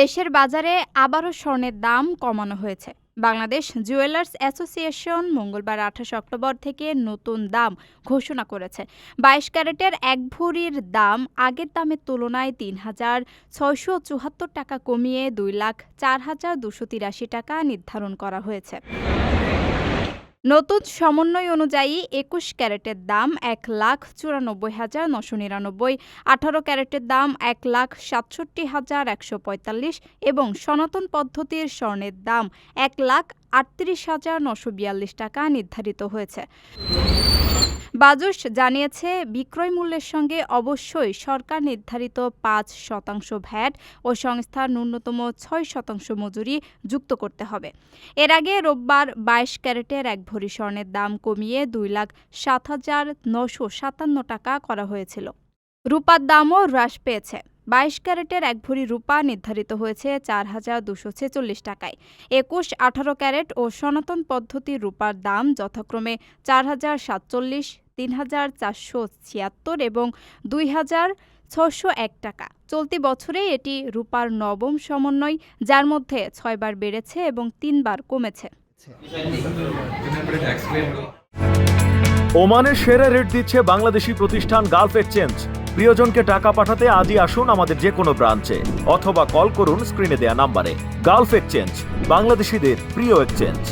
দেশের বাজারে আবারও স্বর্ণের দাম কমানো হয়েছে। বাংলাদেশ জুয়েলার্স অ্যাসোসিয়েশন মঙ্গলবার আঠাশ অক্টোবর থেকে নতুন দাম ঘোষণা করেছে। বাইশ ক্যারেটের এক ভরির দাম আগের দামের তুলনায় তিন হাজার ছয়শো চুয়াত্তর টাকা কমিয়ে দুই লাখ চার হাজার দুশো তিরাশি টাকা নির্ধারণ করা হয়েছে। নতুন সমন্বয় অনুযায়ী একুশ ক্যারেটের দাম এক লাখ চুরানব্বই হাজার নশো নিরানব্বই, আঠারো ক্যারেটের দাম এক লাখ সাতষট্টি হাজার একশো পঁয়তাল্লিশ এবং সনাতন পদ্ধতির স্বর্ণের দাম এক লাখ আটত্রিশ হাজার নশো বিয়াল্লিশ টাকা নির্ধারিত হয়েছে। বাজুস জানিয়েছে, বিক্রয় মূল্যের সঙ্গে অবশ্যই সরকার নির্ধারিত পাঁচ শতাংশ ভ্যাট ও সংস্থার ন্যূনতম ছয় শতাংশ মজুরি যুক্ত করতে হবে। এর আগে রোববার বাইশ ক্যারেটের এক ভরি স্বর্ণের দাম কমিয়ে দুই লাখ সাত হাজার নশো সাতান্ন টাকা করা হয়েছিল। রূপার দামও হ্রাস পেয়েছে। বাইশ ক্যারেটের এক ভরি রূপা নির্ধারিত হয়েছে চার হাজার দুশো ছেচল্লিশ টাকায়। একুশ আঠারো ক্যারেট ও সনাতন পদ্ধতির রূপার দাম যথাক্রমে চার হাজার সাতচল্লিশ তিন হাজার চারশো ছিয়াত্তর এবং দুই হাজার ছশো এক টাকা। চলতি বছরে এটি রূপার নবম সমন্বয়, যার মধ্যে ছয়বার বেড়েছে এবং তিনবার কমেছে। ওমানের সেরা রেট দিচ্ছে বাংলাদেশি প্রতিষ্ঠান গালফ এক্সচেঞ্জ। প্রিয়জনকে টাকা পাঠাতে আজই আসুন আমাদের যে কোনো ব্রাঞ্চে, অথবা কল করুন স্ক্রিনে দেয়া নাম্বারে। গালফ এক্সচেঞ্জ, বাংলাদেশিদের প্রিয় এক্সচেঞ্জ।